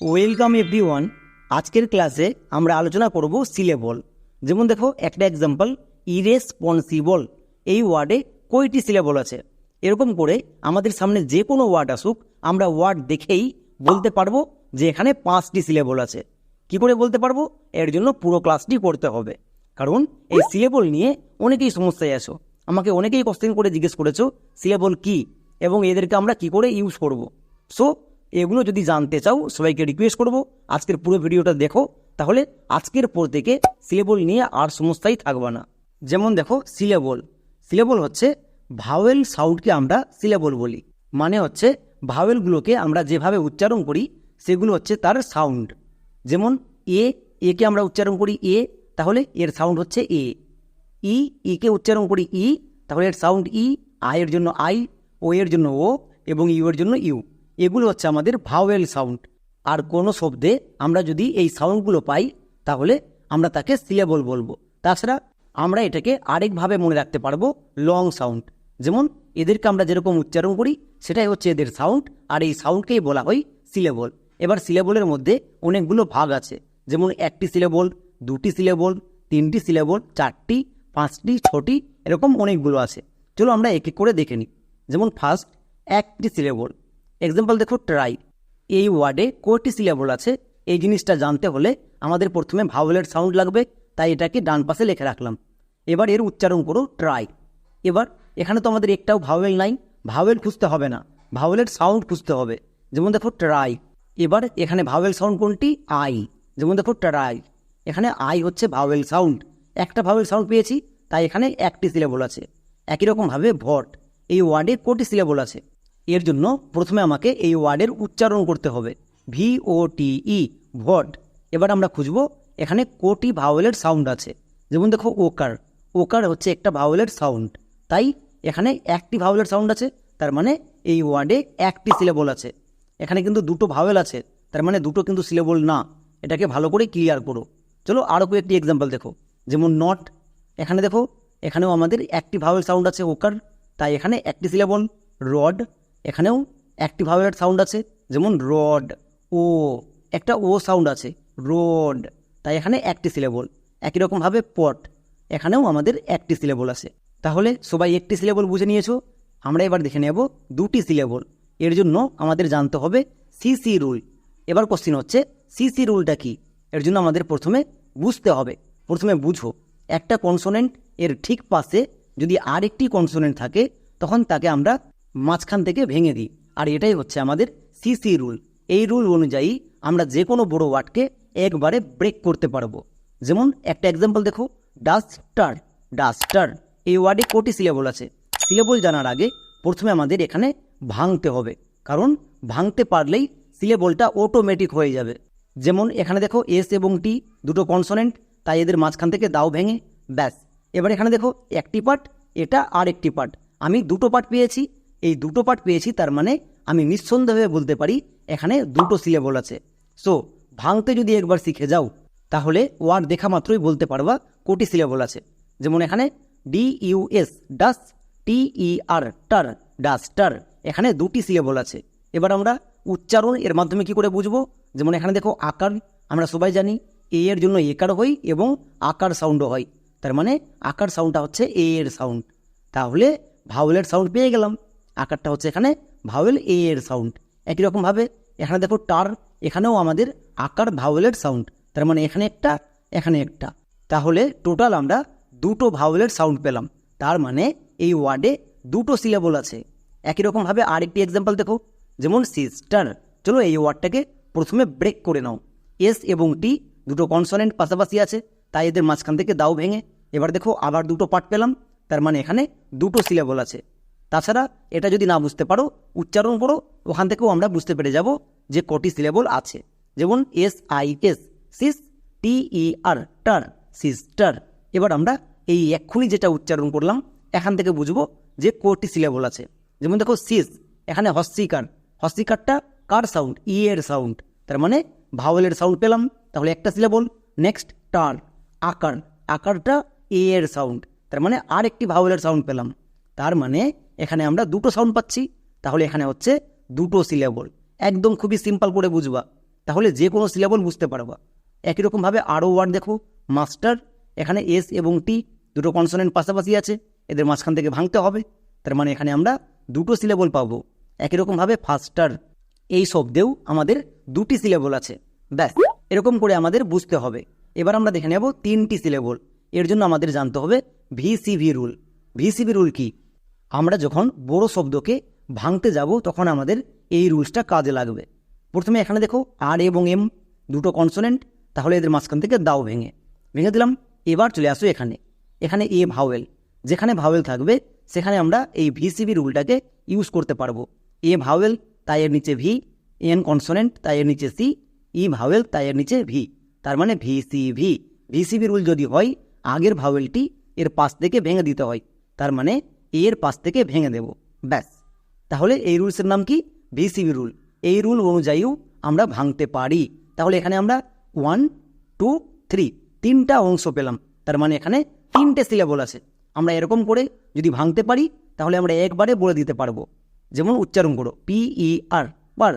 Welcome everyone. আজকের ক্লাসে আমরা আলোচনা করব সিলেবল। যেমন দেখো, একটা এক্সাম্পল ইরেসপন্সিবল এই ওয়ার্ডে কয়টি সিলেবল আছে? এরকম করে আমাদের সামনে যে কোনো ওয়ার্ড আসুক, আমরা ওয়ার্ড দেখেই বলতে পারব যে এখানে পাঁচটি সিলেবল আছে। কি করে বলতে পারব? এর জন্য পুরো ক্লাসটি করতে হবে। কারণ এই সিলেবল নিয়ে অনেকেই সমস্যায় আছো। আমাকে অনেকেই কোশ্চেন করে জিজ্ঞেস করেছ, সিলেবল কি? এবং এদেরকে আমরা কি করে ইউজ করব? সো এগুলো যদি জানতে চাও, সবাইকে রিকোয়েস্ট করব। আজকের পুরো ভিডিওটা দেখো। তাহলে আজকের পর থেকে সিলেবল নিয়ে আর সমস্যাই থাকবে না। যেমন দেখো সিলেবল সিলেবল হচ্ছে ভাওয়েল সাউন্ডকে আমরা সিলেবল বলি। মানে হচ্ছে ভাওয়েলগুলোকে আমরা যেভাবে উচ্চারণ করি, সেগুলো হচ্ছে তার সাউন্ড যেমন এ একে আমরা উচ্চারণ করি এ, তাহলে এর সাউন্ড হচ্ছে এ। ই ইকে উচ্চারণ করি ই, তাহলে এর সাউন্ড ই আই এর জন্য আই, ও এর জন্য ও, এবং ইউ এর জন্য ইউ। এগুলো হচ্ছে আমাদের ভাওয়েল সাউন্ড আর কোনো শব্দে আমরা যদি এই সাউন্ডগুলো পাই, তাহলে আমরা তাকে সিলেবল বলব। তাছাড়া আমরা এটাকে আরেকভাবে মনে রাখতে পারব লং সাউন্ড যেমন এদেরকে আমরা যেরকম উচ্চারণ করি, সেটাই হচ্ছে এদের সাউন্ড আর এই সাউন্ডকেই বলা হয় সিলেবল এবার সিলেবলের মধ্যে অনেকগুলো ভাগ আছে। যেমন একটি সিলেবল দুটি সিলেবল তিনটি সিলেবল চারটি, পাঁচটি, ছটি, এরকম অনেকগুলো আছে। চলো আমরা এক এক করে দেখে নিই। যেমন ফার্স্ট একটি সিলেবল এক্সাম্পল দেখো ট্রাই এই ওয়ার্ডে কটি সিলেবল আছে। এই জিনিসটা জানতে হলে আমাদের প্রথমে ভাওয়েলের সাউন্ড লাগবে, তাই এটাকে ডান পাশে লিখে রাখলাম। এবার এর উচ্চারণ করো ট্রাই এবার এখানে তো আমাদের একটাও ভাওয়েল নাই ভাওয়েল খুঁজতে হবে না। ভাওয়েলের সাউন্ড খুঁজতে হবে। যেমন দেখো ট্রাই এবার এখানে ভাওয়েল সাউন্ড কোনটি? আই যেমন দেখো ট্রাই এখানে আই হচ্ছে ভাওয়েল সাউন্ড একটা ভাওয়েল সাউন্ড পেয়েছি, তাই এখানে একটি সিলেবল আছে। একই রকমভাবে ভট এই ওয়ার্ডে কোটি সিলেবল আছে। এর জন্য প্রথমে আমাকে এই ওয়ার্ডের উচ্চারণ করতে হবে। V O T E vote. এবার আমরা খুঁজব, এখানে কোটি ভাওয়েলের সাউন্ড আছে। যেমন দেখো, ওকার। ওকার হচ্ছে একটা ভাওয়েলের সাউন্ড তাই এখানে একটি ভাওয়েলের সাউন্ড আছে, তার মানে এই ওয়ার্ডে একটি সিলেবল আছে। এখানে কিন্তু দুটো ভাওয়েল আছে, তার মানে দুটো কিন্তু সিলেবল না। এটাকে ভালো করে ক্লিয়ার করো। চলো আরও কয়েকটি এক্সাম্পল দেখো। যেমন নট এখানে দেখো, এখানেও আমাদের একটি ভাওয়েল সাউন্ড আছে ওকার। তাই এখানে একটি সিলেবল রড এখানেও একটি ভাওয়েল সাউন্ড আছে, যেমন রড ও একটা ও সাউন্ড আছে রোড তাই এখানে একটি সিলেবল একই রকমভাবে পট এখানেও আমাদের একটি সিলেবল আছে। তাহলে সবাই একটি সিলেবল বুঝে নিয়েছো, আমরা এবার দেখে নেব দুটি সিলেবল এর জন্য আমাদের জানতে হবে সিসি রুল এবার কোশ্চিন হচ্ছে সিসি রুলটা কি? এর জন্য আমাদের প্রথমে বুঝতে হবে, প্রথমে বুঝো, একটা কনসোনেন্ট এর ঠিক পাশে যদি আরেকটি কনসোনেন্ট থাকে, তখন তাকে আমরা মাঝখান থেকে ভেঙে দিই। আর এটাই হচ্ছে আমাদের সিসি রুল এই রুল অনুযায়ী আমরা যে কোনো বড় ওয়ার্ডকে একবারে ব্রেক করতে পারব। যেমন একটা এক্সাম্পল দেখো ডাস্টার ডাস্টার এই ওয়ার্ডে কোটি সিলেবল আছে? সিলেবল জানার আগে প্রথমে আমাদের এখানে ভাঙতে হবে। কারণ ভাঙতে পারলেই সিলেবলটা অটোমেটিক হয়ে যাবে। যেমন এখানে দেখো এস এবং টি দুটো কনসোনেন্ট তাই এদের মাঝখান থেকে দাও ভেঙে, ব্যাস। এবার এখানে দেখো একটি পার্ট এটা আর একটি পার্ট আমি দুটো পার্ট পেয়েছি এই দুটো পার্ট পেয়েছি, তার মানে আমি নিঃসন্দেহে বলতে পারি এখানে দুটো সিলেবল আছে। সো ভাঙতে যদি একবার শিখে যাও, তাহলে ওয়ার্ড দেখা মাত্রই বলতে পারবা কোটি সিলেবল আছে। যেমন এখানে D U S dus T E R ter dus duster এখানে দুটি সিলেবল আছে। এবার আমরা উচ্চারণ এর মাধ্যমে কি করে বুঝব? যেমন এখানে দেখো আকার, আমরা সবাই জানি এ এর জন্য একার হয় এবং আকার সাউন্ডও হয়। তার মানে আকার সাউন্ডটা হচ্ছে এ এর সাউন্ড তাহলে ভাওয়েলের সাউন্ড পেয়ে গেলাম। আকারটা হচ্ছে এখানে ভাওয়েল এ এর সাউন্ড একই রকমভাবে এখানে দেখো টার এখানেও আমাদের আকার ভাওয়েলের সাউন্ড তার মানে এখানে একটা এখানে একটা। তাহলে টোটাল আমরা দুটো ভাওয়েলের সাউন্ড পেলাম। তার মানে এই ওয়ার্ডে দুটো সিলেবল আছে। একই রকমভাবে আরেকটি এক্সাম্পল দেখো। যেমন সিস্টার চলো এই ওয়ার্ডটাকে প্রথমে ব্রেক করে নাও। এস এবং টি দুটো কনসোনেন্ট পাশাপাশি আছে, তাই এদের মাঝখান থেকে দাও ভেঙে। এবার দেখো আবার দুটো পার্ট পেলাম, তার মানে এখানে দুটো সিলেবল আছে। তাছাড়া এটা যদি না বুঝতে পারো, উচ্চারণ করো, ওখান থেকেও আমরা বুঝতে পেরে যাব যে কটি সিলেবল আছে। যেমন S I S sis T E R ter sister এবার আমরা এই এক্ষুনি যেটা উচ্চারণ করলাম, এখান থেকে বুঝব যে কটি সিলেবল আছে। যেমন দেখো সিস এখানে হস্তিকার। হস্তিকারটা কার সাউন্ড ই এর সাউন্ড তার মানে ভাওয়েলের সাউন্ড পেলাম, তাহলে একটা সিলেবল। নেক্সট টার আকার। আকারটা এ এর সাউন্ড তার মানে আর একটি ভাওয়েলের সাউন্ড পেলাম। তার মানে এখানে আমরা দুটো সাউন্ড পাচ্ছি, তাহলে এখানে হচ্ছে দুটো সিলেবল একদম খুবই সিম্পল করে বুঝবা। তাহলে যে কোনো সিলেবল বুঝতে পারবা। একই রকমভাবে আরও ওয়ার্ড দেখো মাস্টার এখানে এস এবং টি দুটো কনসোনেন্ট পাশাপাশি আছে, এদের মাঝখান থেকে ভাঙতে হবে। তার মানে এখানে আমরা দুটো সিলেবল পাবো। একই রকমভাবে ফাস্টার এই শব্দেও আমাদের দুটি সিলেবল আছে। ব্যাস, এরকম করে আমাদের বুঝতে হবে। এবার আমরা দেখে নেব তিনটি সিলেবল এর জন্য আমাদের জানতে হবে ভিসিভি রুল ভিসিভি রুল কি? আমরা যখন বড় শব্দকে ভাঙতে যাব, তখন আমাদের এই রুলসটা কাজে লাগবে। প্রথমে এখানে দেখো আর এবং এম, দুটো কনসোনেন্ট তাহলে এদের মাঝখান থেকে দাও ভেঙে। ভেঙে দিলাম, এবার চলে আসো এখানে। এখানে এ ভাওয়েল যেখানে ভাওয়েল থাকবে, সেখানে আমরা এই ভিসিবি রুলটাকে ইউজ করতে পারব। এ ভাওয়েল তাই এর নিচে ভি এন কনসোনেন্ট তাই এর নিচে সি ই ভাওয়েল তাই এর নিচে ভি তার মানে ভিসিভি ভিসিবি রুল যদি হয়, আগের ভাওয়েলটি এর পাশ থেকে ভেঙে দিতে হয়। তার মানে এর পাশ থেকে ভেঙে দেব। ব্যাস। তাহলে এই রুলসের নাম কি? ভিসিবি রুল এই রুল অনুযায়ীও আমরা ভাঙতে পারি। তাহলে এখানে আমরা ওয়ান টু থ্রি তিনটা অংশ পেলাম। তার মানে এখানে তিনটে সিলেবল আছে। আমরা এরকম করে যদি ভাঙতে পারি, তাহলে আমরা একবারে বলে দিতে পারব। যেমন উচ্চারণ করো। P E R per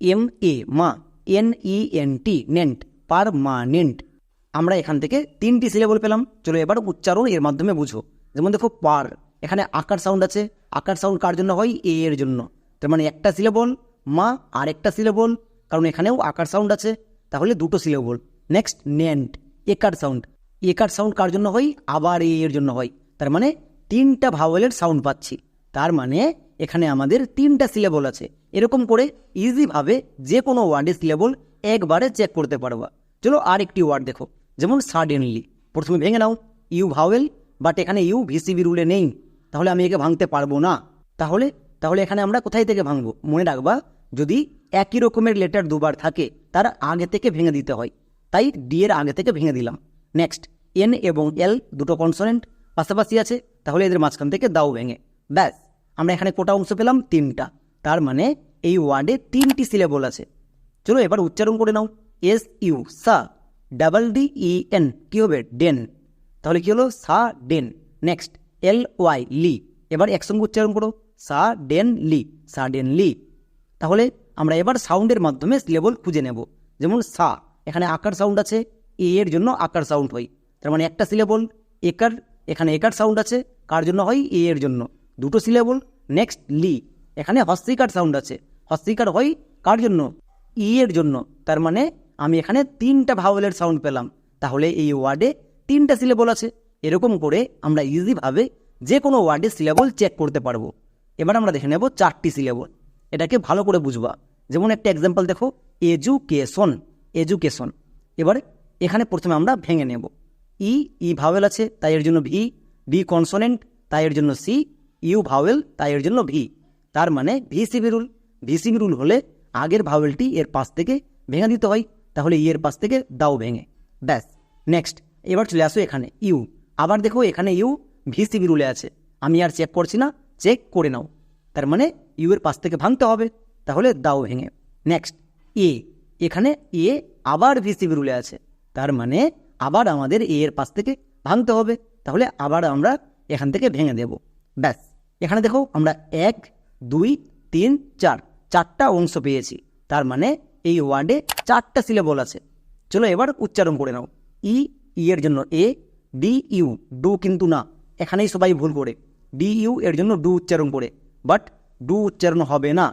M A ma N E N T nent permanent আমরা এখান থেকে তিনটি সিলেবল পেলাম। চলো এবার উচ্চারণ এর মাধ্যমে বুঝো। যেমন দেখো পার এখানে আকার সাউন্ড আছে। আকার সাউন্ড কার জন্য হয়? এ এর জন্য। তার মানে একটা সিলেবল মা, আর একটা সিলেবল কারণ এখানেও আকার সাউন্ড আছে। তাহলে দুটো সিলেবল নেক্সট নেন্ট একার সাউন্ড একার সাউন্ড কার জন্য হয়? আবার এ এর জন্য হয়। তার মানে তিনটা ভাওয়েলের সাউন্ড পাচ্ছি। তার মানে এখানে আমাদের তিনটা সিলেবল আছে। এরকম করে ইজিভাবে যে কোনো ওয়ার্ডের সিলেবল একবারে চেক করতে পারবা। চলো আর একটি ওয়ার্ড দেখো। যেমন সাডেনলি প্রথমে ভেঙে নাও। ইউ ভাওয়েল বাট এখানে ইউ ভিসিবি রুলে নেই। তাহলে আমি একে ভাঙতে পারব না। তাহলে তাহলে এখানে আমরা কোথায় থেকে ভাঙবো? মনে রাখবা, যদি একই রকমের লেটার দুবার থাকে, তার আগে থেকে ভেঙে দিতে হয়। তাই ডি এর আগে থেকে ভেঙে দিলাম। নেক্সট এন এবং এল দুটো কনসোনেন্ট পাশাপাশি আছে, তাহলে এদের মাঝখান থেকে দাও ভেঙে। ব্যাস, আমরা এখানে কোটা অংশ পেলাম তিনটা। তার মানে এই ওয়ার্ডে তিনটি সিলেবল আছে। চলো এবার উচ্চারণ করে নাও। S U sa double D E N কী হবে? ডেন তাহলে কী হলো? Sa den next L Y ly এবার একসঙ্গে উচ্চারণ করো। সা, ডেন, লি। সা, ডেন, লি। তাহলে আমরা এবার সাউন্ডের মাধ্যমে সিলেবল খুঁজে নেব। যেমন সা, এখানে আকার সাউন্ড আছে, এ এর জন্য আকার সাউন্ড হয়। তার মানে একটা সিলেবল একার, এখানে একার সাউন্ড আছে, কার জন্য হয়? এ এর জন্য। দুটো সিলেবল নেক্সট লি। এখানে হস্তিকার সাউন্ড আছে। হস্তিকার হয় কার জন্য? ই এর জন্য। তার মানে আমি এখানে তিনটা ভাওয়েলের সাউন্ড পেলাম। তাহলে এই ওয়ার্ডে তিনটা সিলেবল আছে। এরকম করে আমরা ইজিভাবে যে কোনো ওয়ার্ডের সিলেবল চেক করতে পারব। এবার আমরা দেখে নেব চারটি সিলেবল এটাকে ভালো করে বুঝবা। যেমন একটা এক্সাম্পল দেখো এজুকেশন এজুকেশন এবার এখানে প্রথমে আমরা ভেঙে নেব। ই ই ভাওয়েল আছে, তাই এর জন্য ভি বি কনসোনেন্ট তাই এর জন্য সি ইউ ভাওয়েল তাই এর জন্য ভি তার মানে ভিসিবি রুল ভিসিবি রুল হলে আগের ভাওয়েলটি এর পাশ থেকে ভেঙে দিতে হয়। তাহলে ই এর পাশ থেকে দাও ভেঙে। ব্যাস নেক্সট এবার চলে আসো এখানে ইউ আবার দেখো এখানে ইউ ভিসিবি রুলে আছে। আমি আর চেক করছি না চেক করে নাও। তার মানে ইউ এর পাশ থেকে ভাঙতে হবে, তাহলে দাও ভেঙে। নেক্সট এ এখানে এ আবার ভিসিবি রুলে আছে। তার মানে আবার আমাদের এ এর পাশ থেকে ভাঙতে হবে, তাহলে আবার আমরা এখান থেকে ভেঙে দেব। ব্যাস, এখানে দেখো আমরা এক, দুই, তিন, চার, চারটা অংশ পেয়েছি। তার মানে এই ওয়ার্ডে চারটা সিলেবল আছে। চলো এবার উচ্চারণ করে নাও। ই ই এর জন্য এ ডি ইউ ডু কিন্তু না। এখানেই সবাই ভুল করে। ডি ইউ এর জন্য ডু উচ্চারণ করে। বাট ডু উচ্চারণ হবে না।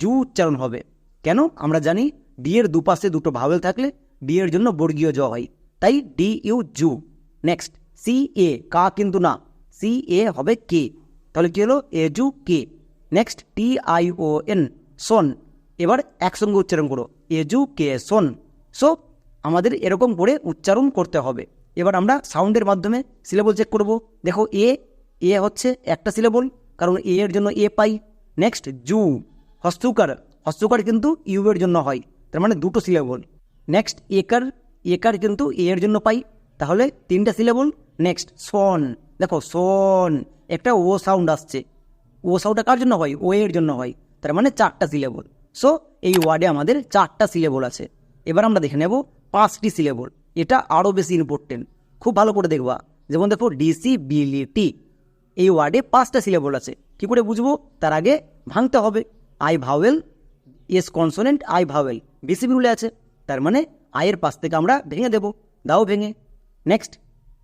জু উচ্চারণ হবে। কেন? আমরা জানি ডি এর দুপাশে দুটো ভাওয়েল থাকলে ডি এর জন্য বর্গীয় জ হয়। তাই D U ju next C A ca কিন্তু না। সি এ হবে কে তাহলে কী হলো? A ju k next T I O N tion এবার একসঙ্গে উচ্চারণ করো। এজু কে সন সো আমাদের এরকম করে উচ্চারণ করতে হবে। এবার আমরা সাউন্ডের মাধ্যমে সিলেবল চেক করব। দেখো এ এ হচ্ছে একটা সিলেবল কারণ এ এর জন্য এ পাই। নেক্সট জু হস্তুকার। হস্তুকার কিন্তু ইউ এর জন্য হয়, তার মানে দুটো সিলেবল নেক্সট একার। একার কিন্তু এ এর জন্য পাই, তাহলে তিনটা সিলেবল নেক্সট সন দেখো সন একটা ও সাউন্ড আসছে। ও সাউন্ডটা কার জন্য হয়? ও এর জন্য হয়, তার মানে চারটা সিলেবল সো এই ওয়ার্ডে আমাদের চারটা সিলেবল আছে। এবার আমরা দেখে নেব পাঁচটি সিলেবল এটা আরও বেশি ইম্পর্টেন্ট খুব ভালো করে দেখবা। যেমন দেখো ডিসিবিলিটি এই ওয়ার্ডে পাঁচটা সিলেবল আছে। কি করে বুঝব? তার আগে ভাঙতে হবে। I vowel S consonant I vowel BCB রুলে আছে। তার মানে আয়ের পাশ থেকে আমরা ভেঙে দেব। দাও ভেঙে। নেক্সট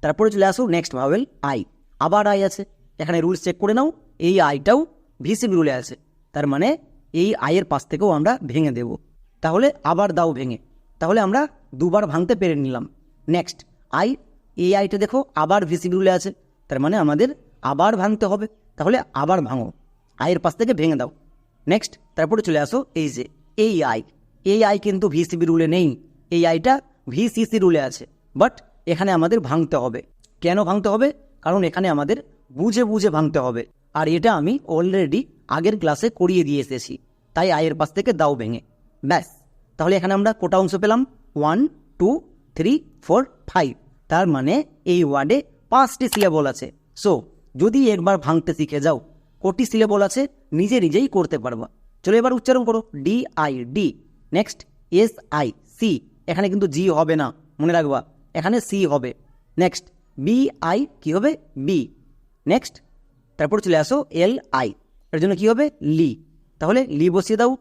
তারপরে চলে আসো নেক্সট ভাওয়েল আই আবার আই আছে। এখানে রুলস চেক করে নাও। এই আইটাও ভিসিবি রুলে আছে। তার মানে এই আয়ের পাশ থেকেও আমরা ভেঙে দেব। তাহলে আবার দাও ভেঙে। তাহলে আমরা দুবার ভাঙতে পেরে নিলাম। নেক্সট আই এই আইটা দেখো আবার ভিসিবি রুলে আছে। তার মানে আমাদের আবার ভাঙতে হবে। তাহলে আবার ভাঙো। আয়ের পাশ থেকে ভেঙে দাও। নেক্সট তারপরে চলে আসো এই যে এই আই এই আই কিন্তু ভিসিবি রুলে নেই। এই আইটা ভিসিসি রুলে আছে। বাট এখানে আমাদের ভাঙতে হবে। কেন ভাঙতে হবে? কারণ এখানে আমাদের বুঝে বুঝে ভাঙতে হবে। আর এটা আমি অলরেডি আগের ক্লাসে করিয়ে দিয়ে এসেছি। তাই আয়ের পাশ থেকে দাও ভেঙে। ব্যাস। তাহলে এখানে আমরা কোটা অংশ পেলাম one two three four five তার মানে এই ওয়ার্ডে পাঁচটি সিলেবল আছে। সো যদি একবার ভাঙতে শিখে যাও, কোটি সিলেবল আছে, নিজে নিজেই করতে পারবা। চলো এবার উচ্চারণ করো। D I D next S I C এখানে কিন্তু জি হবে না, মনে রাখবা। এখানে সি হবে। নেক্সট বি আই কি হবে? বি নেক্সট তারপর চলে আসো এল আই এর জন্য কি হবে? লি তাহলে লি বসিয়ে দাও।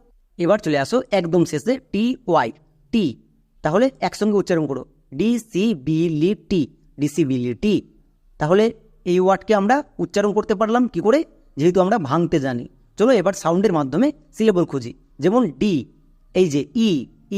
এবার চলে আসো একদম শেষে টি ওয়াই টি তাহলে একসঙ্গে উচ্চারণ করো। Di ci bi li ty তাহলে এই ওয়ার্ডকে আমরা উচ্চারণ করতে পারলাম কি করে? যেহেতু আমরা ভাঙতে জানি। চলো এবার সাউন্ডের মাধ্যমে সিলেবল খুঁজি। যেমন ডি এই যে ই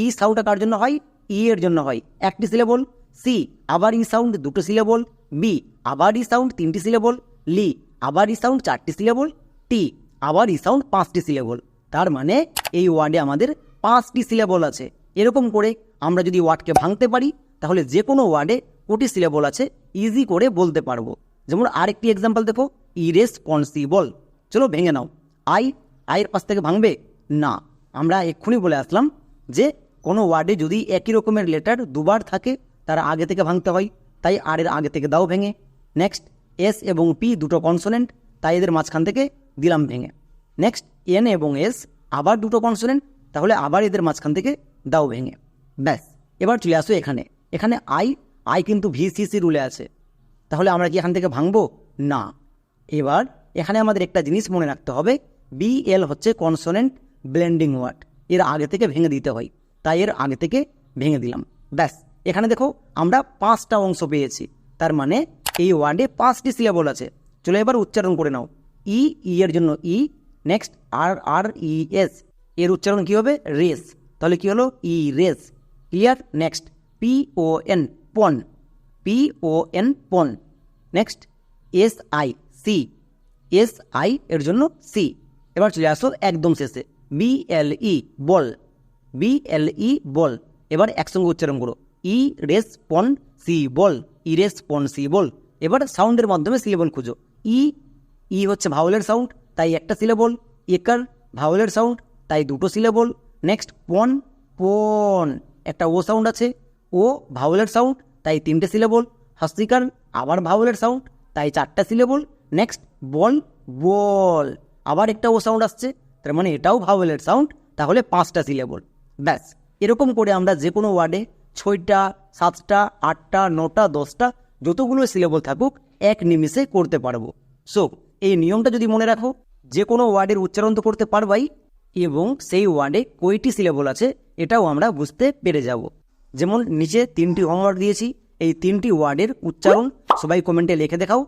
ই সাউন্ডটা কার জন্য হয়? ই এর জন্য হয়। একটি সিলেবল সি আবার ই সাউন্ড দুটো সিলেবল বি আবার ই সাউন্ড তিনটি সিলেবল লি আবার ই সাউন্ড চারটি সিলেবল টি আবার ই সাউন্ড পাঁচটি সিলেবল। তার মানে এই ওয়ার্ডে আমাদের পাঁচটি সিলেবল আছে। এরকম করে আমরা যদি ওয়ার্ডকে ভাঙতে পারি, তাহলে যে কোনো ওয়ার্ডে কোটি সিলেবল আছে ইজি করে বলতে পারব। যেমন আরেকটি এক্সাম্পল দেখো ইরেসপন্সিবল চলো ভেঙে নাও। আই আয়ের পাশ থেকে ভাঙবে? না। আমরা এক্ষুনি বলে আসলাম যে, কোনো ওয়ার্ডে যদি একই রকমের লেটার দুবার থাকে, তার আগে থেকে ভাঙতে হয়, তাই আর এর আগে থেকে দাও ভেঙে। নেক্সট এস এবং পি দুটো কনসোনেন্ট তাই এদের মাঝখান থেকে দিলাম ভেঙে। নেক্সট এন এবং এস আবার দুটো কনসোনেন্ট তাহলে আবার এদের মাঝখান থেকে দাও ভেঙে। ব্যাস, এবার চলে আসো এখানে। এখানে আই আই কিন্তু ভিসিসি রুলে আছে। তাহলে আমরা কি এখান থেকে ভাঙবো? না। এবার এখানে আমাদের একটা জিনিস মনে রাখতে হবে। বিএল হচ্ছে কনসোনেন্ট ব্লেন্ডিং ওয়ার্ড এর আগে থেকে ভেঙে দিতে হয়। তাই এর আগে থেকে ভেঙে দিলাম। ব্যাস, এখানে দেখো আমরা পাঁচটা অংশ পেয়েছি। তার মানে এই ওয়ার্ডে পাঁচটি সিলেবল আছে। চলো এবার উচ্চারণ করে নাও। ই ই এর জন্য ই নেক্সট আর আর ই এস এর উচ্চারণ কী হবে? রেস তাহলে কী হলো? E res clear next P O N pon P O N pon next S I C S I এর জন্য সি এবার চলে আসো একদম শেষে। বি এল ই বল বি এল ই বল এবার একসঙ্গে উচ্চারণ করো। E res pon si ble E res pon si ble এবার সাউন্ডের মাধ্যমে সিলেবল খুঁজো। ই ই হচ্ছে ভাউলের সাউন্ড তাই একটা সিলেবল একার ভাওয়েলের সাউন্ড তাই দুটো সিলেবল নেক্সট পন পন একটা ও সাউন্ড আছে ও ভাওয়েলের সাউন্ড তাই তিনটে সিলেবল হস্তিকার আবার ভাওয়েলের সাউন্ড তাই চারটা সিলেবল নেক্সট বল বল আবার একটা ও সাউন্ড আসছে, তার মানে এটাও ভাওয়েলের সাউন্ড তাহলে পাঁচটা সিলেবল ব্যাস, এরকম করে আমরা যে কোনো ওয়ার্ডে ছয়টা, সাতটা, আটটা, নটা, দশটা, যতগুলো সিলেবল থাকুক, এক নিমিষে করতে পারব। সো এই নিয়মটা যদি মনে রাখো যে কোনো ওয়ার্ডের উচ্চারণ তো করতে পারবাই, এবং সেই ওয়ার্ডে কয়টি সিলেবল আছে, এটাও আমরা বুঝতে পেরে যাব। যেমন নিচে তিনটি হোমওয়ার্ক দিয়েছি, এই তিনটি ওয়ার্ডের উচ্চারণ সবাই কমেন্টে লিখে দেখাও।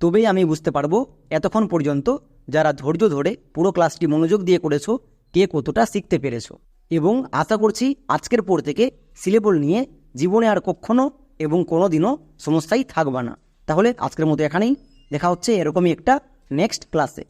তবেই আমি বুঝতে পারব, এতক্ষণ পর্যন্ত যারা ধৈর্য ধরে পুরো ক্লাসটি মনোযোগ দিয়ে করেছ, কে কতটা শিখতে পেরেছ। এবং আশা করছি আজকের পর থেকে সিলেবল নিয়ে জীবনে আর কখনো এবং কোনো দিনও সমস্যাই থাকবে না। তাহলে আজকের মতো এখানেই, দেখা হচ্ছে এরকমই একটা নেক্সট ক্লাসে